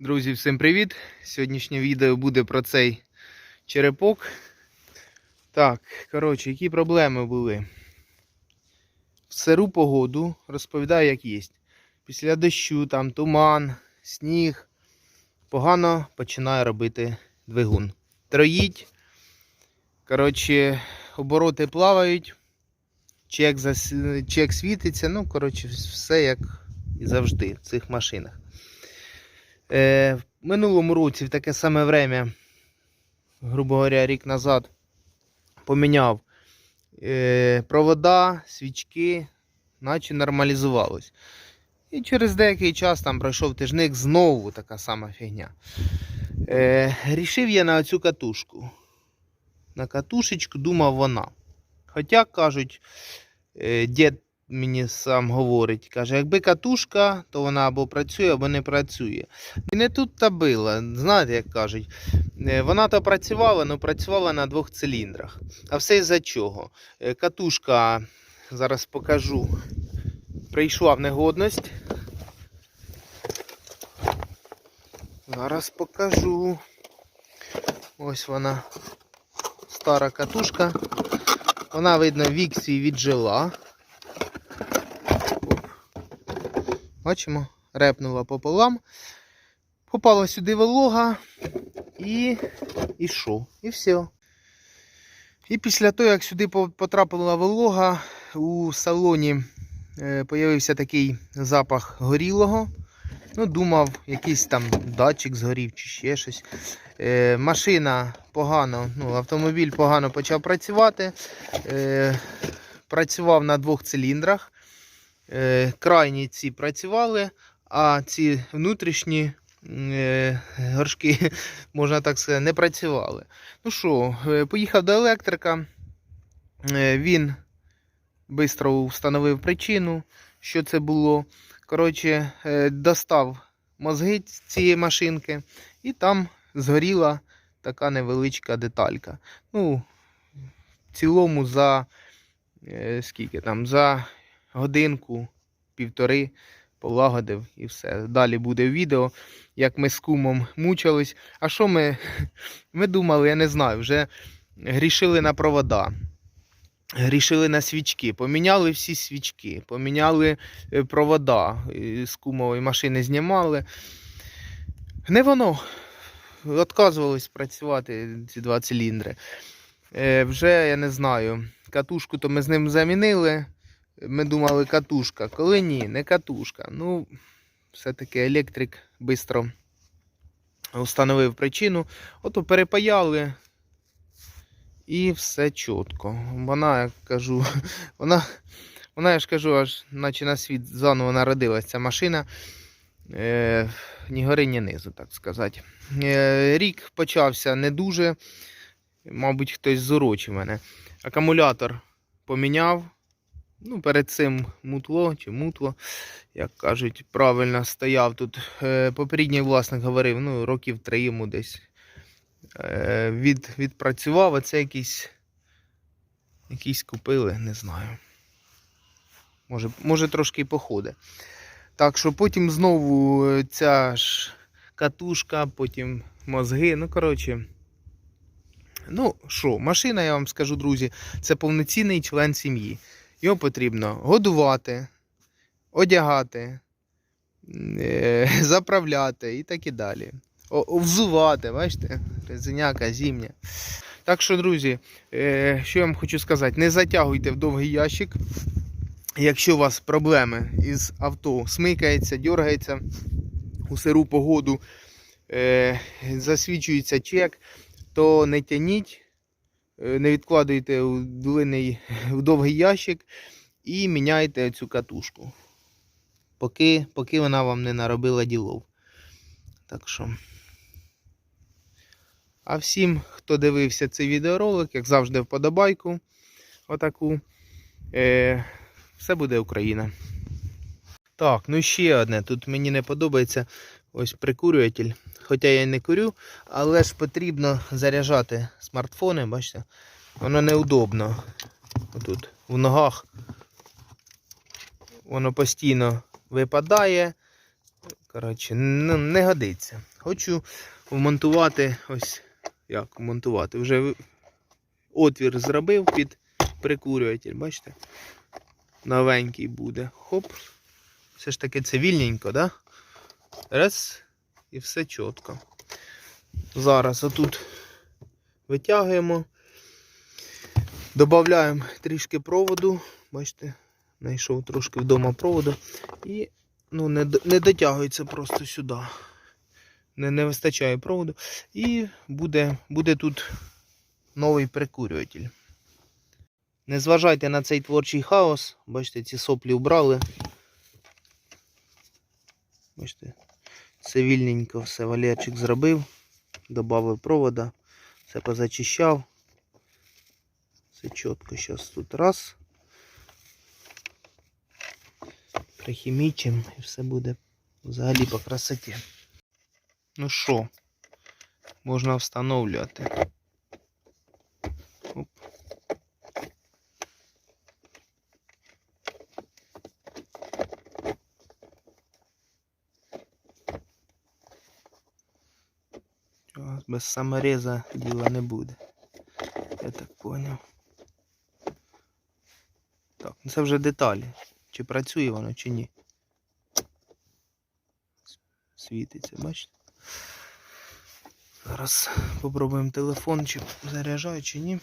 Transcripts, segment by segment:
Друзі, всім привіт! Сьогоднішнє відео буде про цей черепок. Так, коротше, які проблеми були? В сиру погоду розповідаю, як є. Після дощу, там туман, сніг. Погано починає робити двигун. Троїть. Коротше, обороти плавають. Чек, зас... чек світиться. Ну, коротше, все як і завжди в цих машинах. Е, в минулому році, в таке саме время, грубо говоря, рік назад, поміняв е, провода, свічки, наче нормалізувалось. І через деякий час там пройшов тижник, знову така сама фігня. Е, рішив я на цю катушку. На катушечку думав вона. Хоча кажуть, е, дід мені сам говорить, каже, якби катушка, то вона або працює, або не працює. І не тут та била. Знаєте, як кажуть, е, вона то працювала, але працювала на двох циліндрах. А все із-за чого? Е, Катушка, зараз покажу, прийшла в негодність. Зараз покажу. Ось вона. Стара катушка. Вона, видно, вік свій віджила. Бачимо, репнула пополам. Попала сюди волога і. І що? І все. І після того, як сюди потрапила волога, у салоні е, появився такий запах горілого. Ну, думав, якийсь там датчик згорів чи ще щось. Е, машина погано, ну, автомобіль погано почав працювати. Е, працював на двох циліндрах. Е, крайні ці працювали, а ці внутрішні е, горшки, можна так сказати, не працювали. Ну що, е, поїхав до електрика. Він швидко встановив причину, що це було. Коротше, достав мозги цієї машинки, і там згоріла така невеличка деталька. Ну, в цілому за скільки там, за годинку, півтори полагодив і все. Далі буде відео, як ми з кумом мучились. А що ми? Ми думали, я не знаю, вже грішили на провода. Грішили на свічки, поміняли всі свічки, поміняли е, провода е, з кумової машини знімали. Не воно. Отказувались працювати ці два циліндри. Е, вже я не знаю. Катушку то ми з ним замінили. Ми думали катушка. Коли ні, не катушка. Ну, все-таки електрик швидко встановив причину. Ото перепаяли. І все чітко. Вона, як кажу, вона, вона, я ж кажу, аж наче на світ заново народилась ця машина. Е, ні гори, ні низу, так сказати. Е, рік почався не дуже. Мабуть, хтось зорочив мене. Акумулятор поміняв. Ну, перед цим мутло чи мутло, як кажуть, правильно стояв тут. Е, попередній власник говорив, ну, років три йому десь е, від, відпрацював, а це якийсь, якийсь купили, не знаю. Може, може трошки походить. Так що потім знову е, ця ж катушка, потім мозги. Ну, коротше. Ну що, машина, я вам скажу, друзі, це повноцінний член сім'ї. Його потрібно годувати, одягати, е, заправляти і так і далі. Взувати, бачите, резиняка зімня. Так що, друзі, е, що я вам хочу сказати, не затягуйте в довгий ящик. Якщо у вас проблеми із авто, смикається, дергається у сиру погоду, е, засвічується чек, то не тяніть, не відкладуйте у длинний, в довгий ящик і міняйте цю катушку, поки, поки вона вам не наробила ділов. Так що. А всім, хто дивився цей відеоролик, як завжди, вподобайку. Отаку. Е, все буде Україна. Так, ну ще одне. Тут мені не подобається ось прикурюватель. Хоча я й не курю, але ж потрібно заряджати смартфони, бачите? Воно неудобно. Тут в ногах. Воно постійно випадає. Коротше, ну, не годиться. Хочу вмонтувати ось. Як вмонтувати? Вже отвір зробив під прикурюватель, бачите? Новенький буде. Хоп. Все ж таки це вільненько, да? Раз. І все чітко. Зараз отут витягуємо. Додаємо трішки проводу. Бачите, знайшов трошки вдома проводу. І ну, не, не дотягується просто сюди. Не, не вистачає проводу. І буде, буде тут новий прикурюватель. Не зважайте на цей творчий хаос. Бачите, ці соплі убрали. Бачите, все вільненько, все Валерчик зробив. Добавив провода, все позачищав. Все чітко. Зараз тут раз. Прихімічимо і все буде взагалі по красоті. Ну що, можна встановлювати. Чого, Без самореза діла не буде. Я так поняв. Так, ну це вже деталі. Чи працює воно, чи ні. Світиться, бачите? Зараз попробуємо телефон, чи заряджає, чи ні.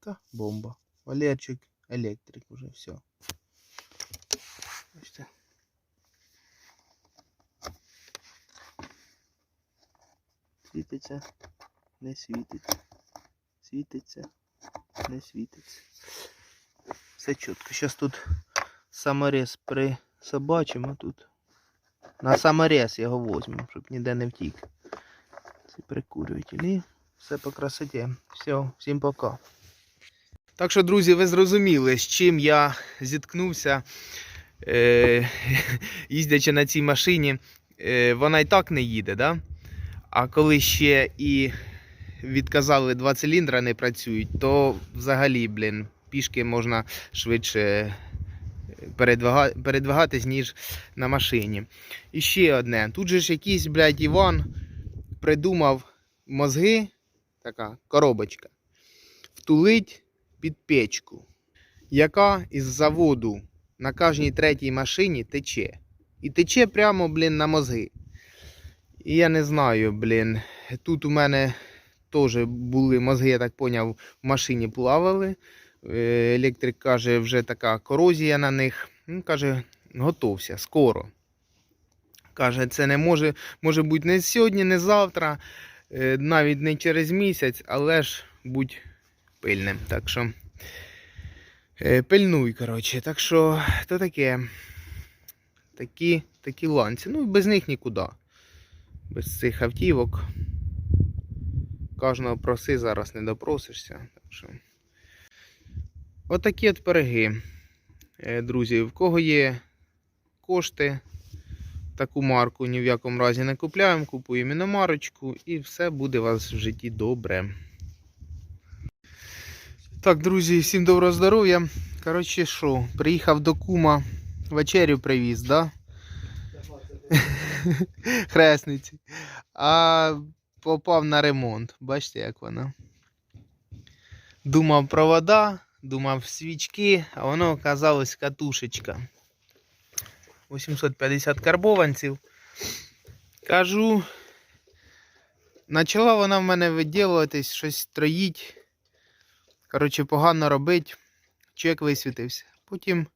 Та бомба. Валерчик, електрик уже все. Бачите? Світиться, не світиться. Світиться, не світиться. Все чітко. Зараз тут саморез присобачимо тут. На саморез його возьмемо, щоб ніде не втік. Ці прикурювателі. Все по красоті. Все, всім пока. Так що, друзі, ви зрозуміли, з чим я зіткнувся, е, їздячи на цій машині. Е, вона і так не їде, да? А коли ще і відказали два циліндра не працюють, то взагалі, блін, пішки можна швидше е, передвигатись, ніж на машині. І ще одне. Тут же ж якийсь, блядь, Іван придумав мозги, така коробочка, втулить під печку, яка із заводу на кожній третій машині тече. І тече прямо, блін, на мозги. І я не знаю, блін. Тут у мене теж були мозги, я так поняв, в машині плавали. Е, Електрик каже, вже така корозія на них. Він каже, готовся, скоро. Каже, це не може, може бути не сьогодні, не завтра, е, навіть не через місяць, але ж будь пильним. Так що е, пильнуй, коротше. Так що то таке. Такі, такі ланці. Ну, без них нікуди. Без цих автівок. Кожного проси зараз не допросишся. Так що. Отакі от пироги. Е, Друзі, в кого є кошти, таку марку ні в якому разі не купляємо, купуємо іномарочку і все буде у вас в житті добре. Так, друзі, всім доброго здоров'я. Коротше, що, приїхав до кума, вечерю привіз, да? Хресниці. А попав на ремонт. Бачите, як вона. Думав провода, думав свічки, а воно оказалось катушечка. 850 карбованців. Кажу, почала вона в мене виділуватись, щось троїть. Коротше, погано робить. Чек висвітився. Потім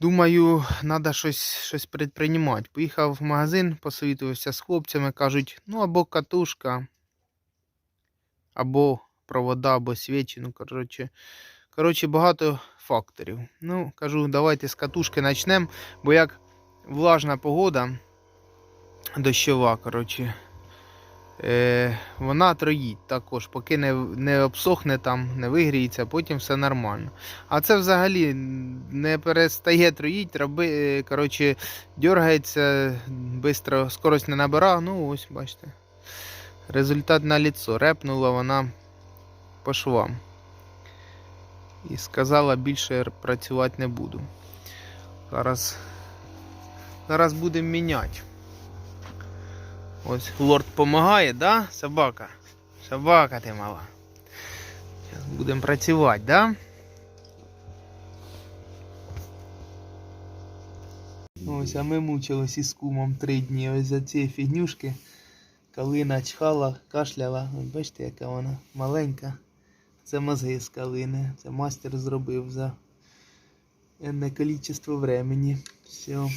думаю, треба щось, щось предприймати. Поїхав в магазин, посовітувався з хлопцями, кажуть, ну або катушка, або провода, або свічі. Ну, коротше, коротше, багато факторів. Ну, кажу, давайте з катушки почнемо, бо як влажна погода, дощова, коротше, вона троїть також, поки не, не обсохне там, не вигріється, потім все нормально. А це взагалі не перестає троїть, роби, е, коротше, дергається, швидко скорость не набирає. Ну, ось, бачите. Результат на ліцо. Репнула вона по швам. І сказала, більше працювати не буду. Зараз, зараз будемо міняти. Ось лорд допомагає, да, собака? Собака ти мала. Зараз будемо працювати, да? Ось, а ми мучились із кумом три дні ось за ці фігнюшки. Калина чхала, кашляла. Ось бачите, яка вона маленька. Це мозги з калини. Це мастер зробив за енне кількість времени. Все.